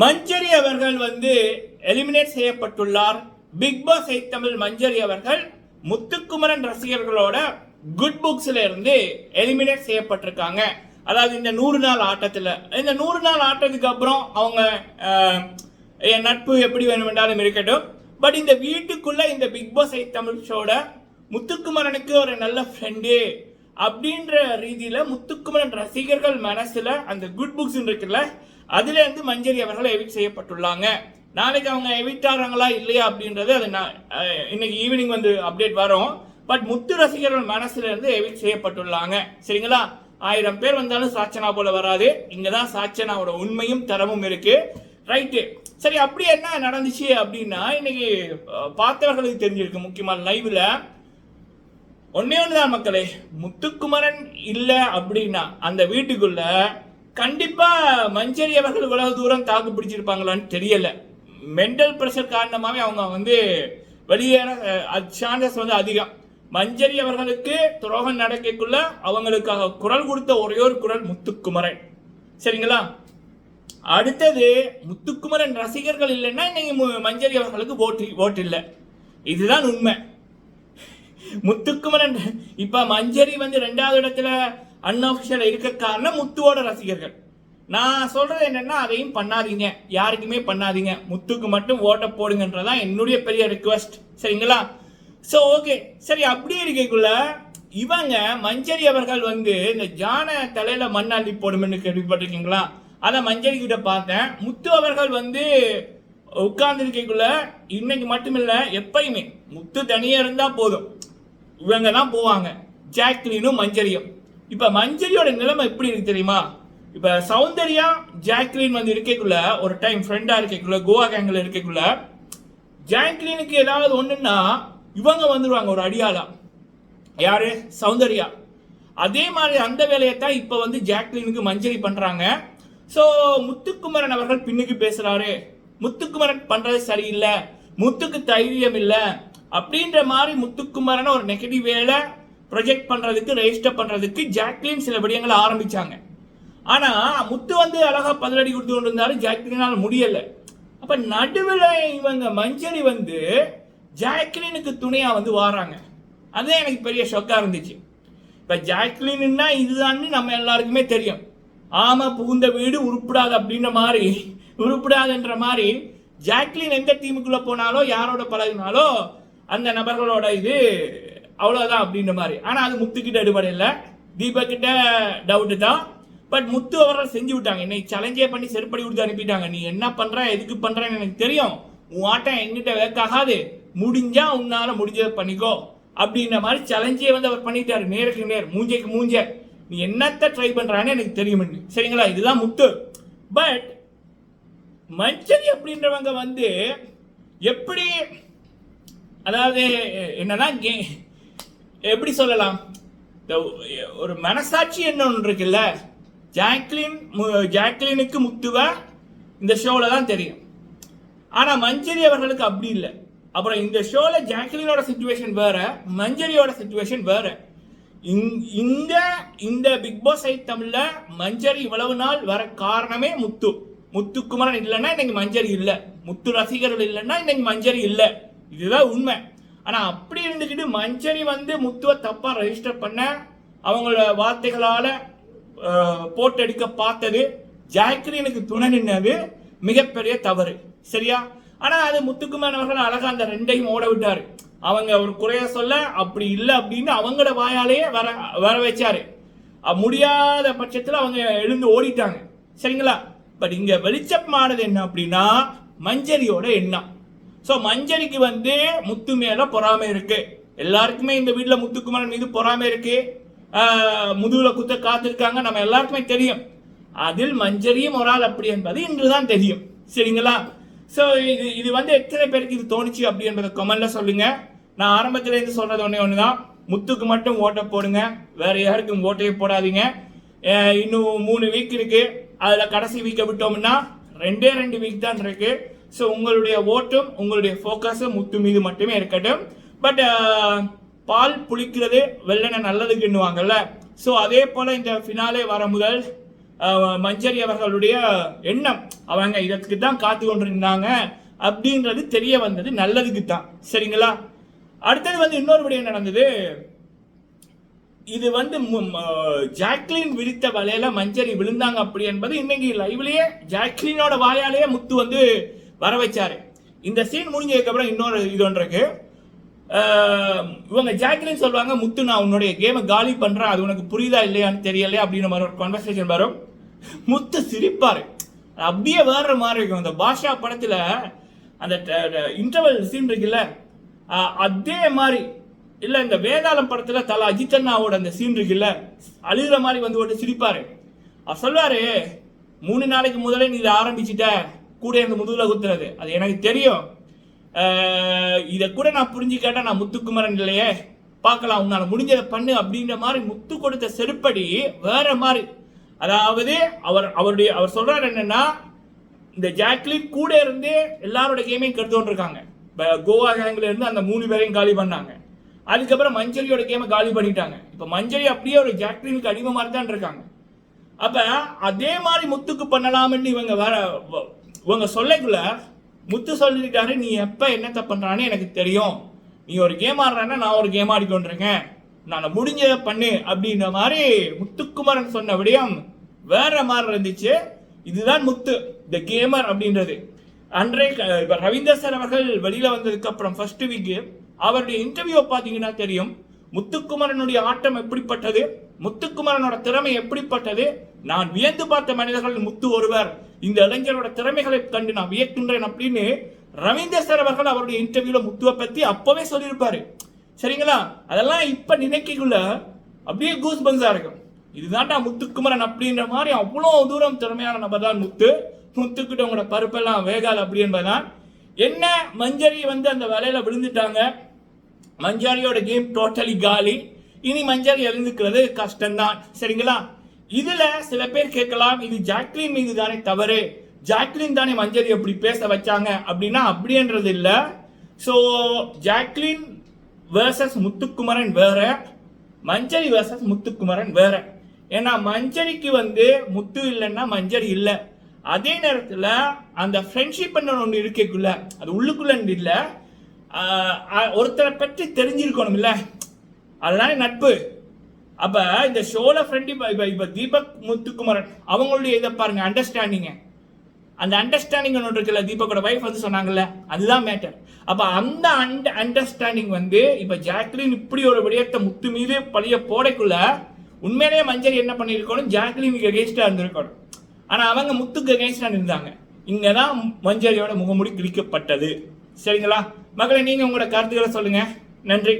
மஞ்சரி அவர்கள் வந்து எலிமினேட் செய்யப்பட்டுள்ளார். பிக் பாஸ் ஐ தமிழ் மஞ்சரி அவர்கள் முத்துக்குமரன் ரசிகர்களோட குட் புக்ஸ்ல இருந்து எலிமினேட் செய்யப்பட்டிருக்காங்க. அதாவது இந்த நூறு நாள் ஆட்டத்தில் இந்த நூறு நாள் ஆட்டத்துக்கு அப்புறம் அவங்க என் நட்பு எப்படி வேணுமென்றாலும் இருக்கட்டும். பட் இந்த வீட்டுக்குள்ள இந்த பிக் பாஸ் ஐ தமிழ் ஷோட முத்துக்குமரனுக்கு ஒரு நல்ல ஃப்ரெண்டு அப்படின்ற ரீதியில் முத்துக்குமரன் ரசிகர்கள் மனசில் அந்த குட் புக்ஸ் இருக்குல்ல அதுலேருந்து மஞ்சரி அவர்கள் எவிட் செய்யப்பட்டுள்ளாங்க. நாளைக்கு அவங்க எவிட்டாரங்களா இல்லையா அப்படின்றது அது நான் இன்னைக்கு ஈவினிங் வந்து அப்டேட் வரும். பட் முத்து ரசிகர்கள் மனசுல இருந்து எவிட் செய்யப்பட்டுள்ளாங்க. சரிங்களா? ஆயிரம் பேர் வந்தாலும் சாச்சனா போல வராது. இங்கதான் சாச்சனாவோட உண்மையும் தரமும் இருக்கு. ரைட்டு சரி அப்படி என்ன நடந்துச்சு அப்படின்னா இன்னைக்கு பார்த்தவர்களுக்கு தெரிஞ்சிருக்கு முக்கியமாக லைவ்ல ஒன்னே ஒண்ணுதான் மக்களே. முத்துக்குமரன் இல்லை அப்படின்னா அந்த வீட்டுக்குள்ள கண்டிப்பா மஞ்சரி அவர்கள் இவ்வளவு தூரம் தாக்கு பிடிச்சிருப்பாங்களான்னு தெரியல. மென்டல் ப்ரெஷர் காரணமாகவே அவங்க வந்து வெளியேற சான்சஸ் வந்து அதிகம். மஞ்சரி அவர்களுக்கு துரோகம் நடக்கக்குள்ள அவங்களுக்காக குரல் கொடுத்த ஒரே ஒரு குரல் முத்துக்குமரன். சரிங்களா? அடுத்தது முத்துக்குமரன் ரசிகர்கள் இல்லைன்னா இன்னைக்கு மு- மஞ்சரி அவர்களுக்கு ஓட்டு ஓட்டு இல்லை. இதுதான் உண்மை. முத்துக்குமரன் இப்ப மஞ்சரி வந்து ரெண்டாவது இடத்துல அன்அஃபிஷியலாக இருக்க காரணம் முத்துவோட ரசிகர்கள். நான் சொல்றது என்னன்னா அதையும் பண்ணாதீங்க. யாருக்குமே பண்ணாதீங்க. முத்துக்கு மட்டும் ஓட்ட போடுங்கன்றதான் என்னுடைய பெரிய ரிக்வஸ்ட் சரிங்களா? ஸோ ஓகே சரி அப்படியே இருக்கக்குள்ள இவங்க மஞ்சரி அவர்கள் வந்து இந்த ஜான தலையில மண்ணாள்ளி போடுமென்னு கேள்விப்பட்டிருக்கீங்களா? அதை மஞ்சரி கிட்ட பார்த்தேன். முத்து அவர்கள் வந்து உட்கார்ந்துருக்கைக்குள்ள இன்னைக்கு மட்டும் இல்லை எப்பயுமே முத்து தனியாக இருந்தால் போதும். இவங்க தான் போவாங்க. ஜாக்லினும் மஞ்சரியும். இப்போ மஞ்சரியோட நிலைமை எப்படி இருக்கு தெரியுமா? இப்போ சௌந்தர்யா ஜாக்லின் வந்து இருக்கக்குள்ள ஒரு டைம் ஃப்ரெண்டா இருக்கக்குள்ள கோவா கேங்கில் இருக்கக்குள்ள ஜாக்லினுக்கு ஏதாவது ஒன்றுன்னா இவங்க வந்துடுவாங்க ஒரு அடியாளா. யாரு? சௌந்தர்யா. அதே மாதிரி அந்த வேலையை தான் இப்போ வந்து ஜாக்லினுக்கு மஞ்சரி பண்ணுறாங்க ஸோ முத்துக்குமரன் அவர்கள் பின்னுக்கு பேசுகிறாரு முத்துக்குமரன் பண்ணுறது சரியில்லை. முத்துக்கு தைரியம் இல்லை. அப்படின்ற மாதிரி முத்துக்குமரன் ஒரு நெகட்டிவ் வேலை ப்ரொஜெக்ட் பண்ணுறதுக்கு ரெஜிஸ்டர் பண்ணுறதுக்கு ஜாக்லின் சில விடயங்களை ஆரம்பித்தாங்க ஆனால் முத்து வந்து அழகாக பதிலடி கொடுத்து கொண்டு இருந்தாலும் ஜாக்லினால் முடியலை. அப்போ நடுவில் இவங்க மஞ்சரி வந்து ஜாக்லினுக்கு துணையாக வந்து வாராங்க. அதுதான் எனக்கு பெரிய ஷொக்காக இருந்துச்சு. இப்போ ஜாக்லின்னா இதுதான்னு நம்ம எல்லாருக்குமே தெரியும். ஆமாம் புகுந்த வீடு உருப்பிடாது அப்படின்ற மாதிரி உருப்பிடாதுன்ற மாதிரி ஜாக்லின் எந்த டீமுக்குள்ளே போனாலோ யாரோட பழகினாலோ அந்த நபர்களோட இது அவ்வளோதான் அப்படின்ற மாதிரி. ஆனால் அது முத்துக்கிட்ட எடுபடை இல்லை. தீபக் கிட்ட தான். பட் முத்து அவர்கள் செஞ்சு விட்டாங்க. என்னை சேலஞ்சே பண்ணி செருப்படி கொடுத்து அனுப்பிட்டாங்க. நீ என்ன பண்ணுற எதுக்கு பண்றன்னு எனக்கு தெரியும். உன் ஆட்டம் எங்கிட்ட வேக்காகாது. முடிஞ்சா உன்னால் முடிஞ்சதை பண்ணிக்கோ. அப்படின்ற மாதிரி சேலஞ்சே வந்து அவர் பண்ணிட்டாரு. நேருக்கு நேர். மூஞ்சைக்கு மூஞ்ச. நீ என்னத்த ட்ரை பண்ணுறான்னு எனக்கு தெரியும். சரிங்களா? இதுதான் முத்து. பட் மஞ்சரி அப்படின்றவங்க வந்து எப்படி அதாவது என்னன்னா கே- எப்படி சொல்லலாம்? இந்த ஒரு மனசாட்சி என்ன ஒன்று இருக்குல்ல? ஜாக்லின் மு- ஜாக்லினுக்கு முத்துவ இந்த ஷோவில் தான் தெரியும். ஆனால் மஞ்சரி அவர்களுக்கு அப்படி இல்லை. அப்புறம் இந்த ஷோவில் ஜாக்லினோட சுச்சுவேஷன் வேற மஞ்சரியோட சுச்சுவேஷன் வேற. இந்த இந்த பிக் பாஸ் ஐ தமிழ்ல மஞ்சரி இவ்வளவு நாள் வர காரணமே முத்து. முத்துக்குமரன் இல்லைன்னா இன்னைக்கு மஞ்சரி இல்லை. முத்து ரசிகர்கள் இல்லைன்னா இன்னைக்கு மஞ்சரி இல்லை. இதுதான் உண்மை. ஆனால் அப்படி இருந்துக்கிட்டு மஞ்சனி வந்து முத்துவை தப்பாக ரெஜிஸ்டர் பண்ண அவங்களோட வார்த்தைகளால் போட்டெடுக்க பார்த்தது ஜாக்லினுக்கு துணை நின்னது மிகப்பெரிய தவறு. சரியா? ஆனால் அது முத்துக்குமார் அவர்கள் அழகாக அந்த ரெண்டையும் ஓட விட்டார். அவங்க ஒரு குறைய சொல்ல அப்படி இல்லை அப்படின்னு அவங்களோட வாயாலேயே வர வர வச்சாரு. முடியாத பட்சத்தில் அவங்க எழுந்து ஓடிட்டாங்க. சரிங்களா? பட் இங்கே வெளிச்சமானது என்ன அப்படின்னா மஞ்சரியோட எண்ணம். ஸோ மஞ்சரிக்கு வந்து முத்து மேலே பொறாமை இருக்கு. எல்லாருக்குமே இந்த வீட்டில் முத்துக்குமரன் மீது பொறாமை இருக்கு. முதுகில் குத்த காத்திருக்காங்க. நம்ம எல்லாருக்குமே தெரியும். அதில் மஞ்சரியும் ஒரு ஆள் அப்படி என்பது இன்றுதான் தெரியும். சரிங்களா? ஸோ இது இது வந்து எத்தனை பேருக்கு இது தோணுச்சு அப்படி என்பதை கமெண்ட்ல சொல்லுங்க. நான் ஆரம்பத்துலேருந்து இருந்து ஒன்றே ஒன்று தான் முத்துக்கு மட்டும் ஓட்டை போடுங்க. வேற யாருக்கும் ஓட்டையே போடாதீங்க. இன்னும் மூணு வீக் இருக்கு. அதில் கடைசி வீக்கை விட்டோம்னா ரெண்டே ரெண்டு வீக் தான் இருக்குது ஸோ உங்களுடைய ஓட்டும் உங்களுடைய ஃபோக்கஸும் முத்து மீது மட்டுமே இருக்கட்டும். பட் uh, பால் புளிக்கிறது வெள்ளனை நல்லதுக்குன்னுவாங்கல்ல ஸோ அதே போல் இந்த ஃபினாலே வர முதல் uh, மஞ்சரி அவர்களுடைய எண்ணம். அவங்க இதற்கு தான் காத்து கொண்டிருந்தாங்க அப்படின்றது தெரிய வந்தது நல்லதுக்கு தான் சரிங்களா? அடுத்தது வந்து இன்னொரு விடயம் நடந்தது. இது வந்து மு- ஜாக்லின் விரித்த வலையில மஞ்சரி விழுந்தாங்க அப்படி என்பது இன்னைக்கு லைவ்லயே ஜாக்லினோட வாயாலேயே முத்து வந்து வர வச்சாரு. இந்த சீன் முடிஞ்சதுக்கப்புறம் இன்னொரு இது ஒன்று இருக்கு. இவங்க ஜாக்லின் சொல்லுவாங்க முத்து நான் உன்னுடைய கேமை காலி பண்ணுறேன் அது உனக்கு புரியுதா இல்லையான்னு தெரியலையா? அப்படின்னு மாதிரி ஒரு கான்வர்சேஷன் வரும். முத்து சிரிப்பார். அப்படியே வேற மாதிரி இருக்கும். அந்த பாஷா படத்தில் அந்த இன்டர்வல் சீன் இருக்குல்ல அதே மாதிரி இல்லை இந்த வேதாளம் படத்தில் தல அஜித் அண்ணாவோட அந்த சீன் இருக்குல்ல அழுகிற மாதிரி வந்து ஒரு சிரிப்பார். அவர் சொல்வார் மூணு நாளைக்கு முதலே நீ இதை ஆரம்பிச்சிட்ட. கூட இருந்து முதுகில் குத்துறது. அது எனக்கு தெரியும். இதை கூட நான் புரிஞ்சு கேட்டால் நான் முத்துக்குமரன் இல்லையே. பார்க்கலாம் உன்னால முடிஞ்சதை பண்ணு அப்படின்ற மாதிரி முத்து கொடுத்த செருப்படி வேற மாதிரி. அதாவது அவர் அவருடைய அவர் சொல்றாரு என்னன்னா இந்த ஜாக்லின் கூட இருந்து எல்லாரோட கேமையும் கெடுத்து இருக்காங்க இப்போ கோவா கேங்ல இருந்து அந்த மூணு பேரையும் காலி பண்ணாங்க. அதுக்கப்புறம் மஞ்சரியோட கேமை காலி பண்ணிட்டாங்க. இப்போ மஞ்சரி அப்படியே ஒரு ஜாக்லினுக்கு அடிமை மாதிரி தான் இருக்காங்க. அப்போ அதே மாதிரி முத்துக்கு பண்ணலாம்னு இவங்க வர இவங்க சொல்லக்குள்ள முத்து சொல்லிட்டாரு நீ எப்ப என்னத்த பண்றான்னு எனக்கு தெரியும். நீ ஒரு கேம் ஆடுறன்னா நான் ஒரு கேம் ஆடிக்கொண்டிருக்கேன். நான் முடிஞ்சதை பண்ணு அப்படின்ற மாதிரி முத்துக்குமரன் சொன்ன விடயம் வேற மாதிரி இருந்துச்சு. இதுதான் முத்து த கேமர் அப்படின்றது. அன்றே க- ரவீந்தர் சார் அவர்கள் வெளியில வந்ததுக்கு அப்புறம் ஃபர்ஸ்ட் வீக் அவருடைய இன்டர்வியூ பார்த்தீங்கன்னா தெரியும். முத்துக்குமரனுடைய ஆட்டம் எப்படிப்பட்டது? முத்துக்குமரனோட திறமை எப்படிப்பட்டது? நான் வியந்து பார்த்த மனிதர்கள் முத்து ஒருவர். இந்த இளைஞரோட திறமைகளை கண்டு நான் வியக்கின்றேன் அப்படின்னு ரவீந்தர் சார் அவர்கள் அவருடைய இன்டர்வியூல முத்துவை பத்தி அப்பவே சொல்லியிருப்பாரு. சரிங்களா? அதெல்லாம் இப்ப நினைக்கக்குள்ள அப்படியே கூஸ் பங்ஸா இருக்கும். இதுதான்டா முத்துக்குமரன் அப்படின்ற மாதிரி அவ்வளோ தூரம் திறமையான நபர் தான் முத்து. முத்துக்கிட்ட உங்களோட பருப்பெல்லாம் வேகால் அப்படி என்பதுதான். என்ன மஞ்சரி வந்து அந்த வலையில விழுந்துட்டாங்க. மஞ்சாரியோட கேம் டோட்டலி காலி. இனி மஞ்சாரி எழுந்துக்கிறது கஷ்டம்தான். சரிங்களா? இதுல சில பேர் கேட்கலாம் இது ஜாக்லின் மீது தானே தவறு. ஜாக்லின் தானே மஞ்சரி அப்படி பேச வச்சாங்க அப்படின்னா அப்படின்றது இல்ல. ஸோ ஜாக்லின் வேர்சஸ் முத்துக்குமரன் வேற மஞ்சரி வேர்சஸ் முத்துக்குமரன் வேற. ஏன்னா மஞ்சரிக்கு வந்து முத்து இல்லைன்னா மஞ்சரி இல்லை. அதே நேரத்தில் அந்த ஃப்ரெண்ட்ஷிப் ஒன்று இருக்கக்குள்ள அது உள்ளுக்குள்ள இல்லை. ஒருத்தரை பற்றி தெரிஞ்சிருக்கணும் இல்ல அதுதானே நட்பு. அப்ப இந்த ஷோல ஃப்ரெண்ட் இப்ப இப்ப தீபக் முத்துக்குமரன் அவங்களுடைய இதை பாருங்க அண்டர்ஸ்டாண்டிங்க அந்த அண்டர்ஸ்டாண்டிங் ஒன்று இருக்குல்ல தீபக்கோட வைஃப் வந்து சொன்னாங்கல்ல அதுதான் மேட்டர் அப்ப அந்த அண்ட அண்டர்ஸ்டாண்டிங் வந்து இப்ப ஜாக்லின் இப்படி ஒரு விடயத்தை முத்து மீது பழிய போடைக்குள்ள உண்மையிலேயே மஞ்சள் என்ன பண்ணியிருக்கணும்? ஜாக்லினுக்கு எகேன்ஸ்டா இருந்திருக்கணும். ஆனா அவங்க முத்துக்கு எகேன்ஸ்டா இருந்தாங்க இங்கதான் மஞ்சரியோட முகமுடி கிழிக்கப்பட்டது. சரிங்களா? மகளை நீங்க உங்களோட கருத்துக்களை சொல்லுங்க. நன்றி.